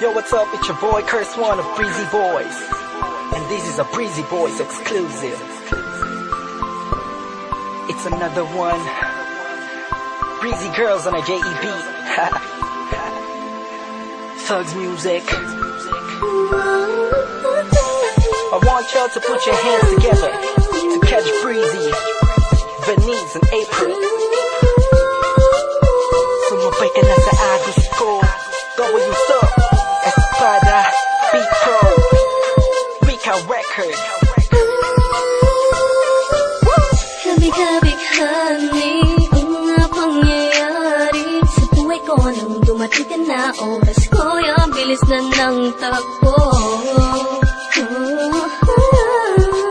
Yo, what's up? It's your boy Curse One of Breezy Boys. And this is a Breezy Boys exclusive. It's another one. Breezy Girls on a JEB. Thugs music. I want y'all to put your hands together to catch Breezy, Venice, and April. Sumabay ka na sa agos ko. W's up, Espada, Beat Pro, Rika Records. Kabig-kabig-hani Ang mga pangyayari Sa ko nang dumating ka na Oras ko yung bilis na ng takbo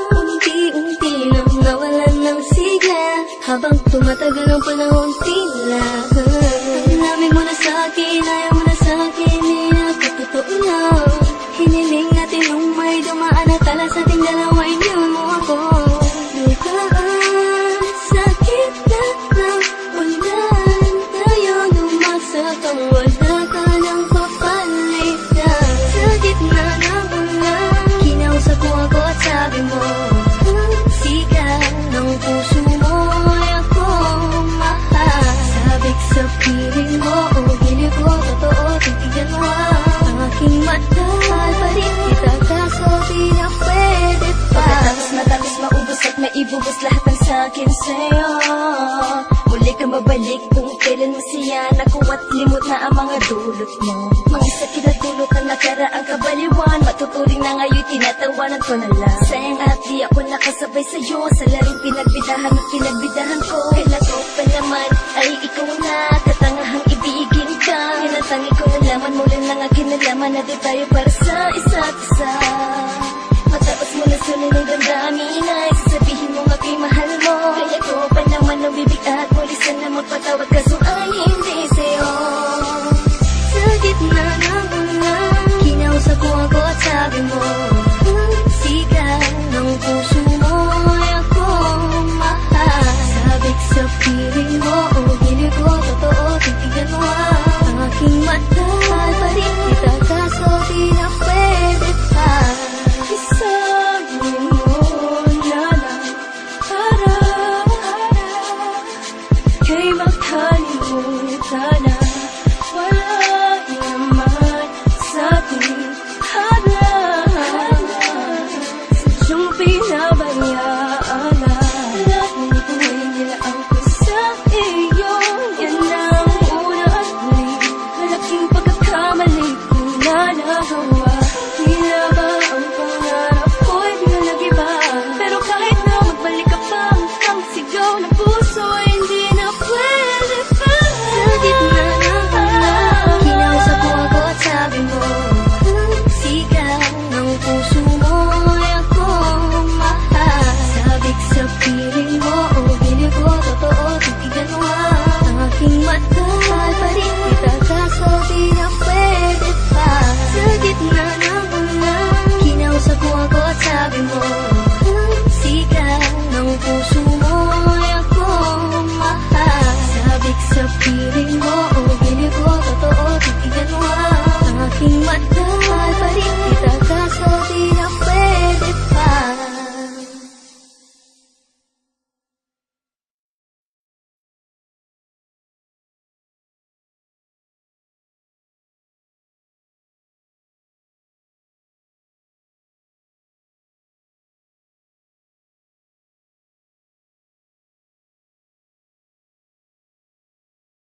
Unti-unti nang nawalan ng sigla Habang tumatagal ang panahon tila Ang namin mo na sa'kin, ayaw mo tala sa ating dalawa Iniwan mo ako. Lukaan, sakit na ng ulan Tayo lumasak ang wala ka ng papalitan Sa gitna ng ulan mo ako ng puso mo ay ako mahal. Sabik sa piling mo sakin sa'yo. Muli ka mabalik kung kailan masaya Naku at limot na ang mga dulot mo. Mga sakit at dulo ka nakaraang kabaliwan Matuturing na ngayon tinatawanan ko na lang. Sayang at di ako nakasabay sa'yo Sa laring pinagbidahan at pinagbidahan ko. Kailan ko pa naman ay ikaw na Katangahang ibigin ka. Yan ang tangi ko nalaman mula lang akin nalaman Na di tayo para sa isa't isa. Matapos mo na sunin ako at sabi love.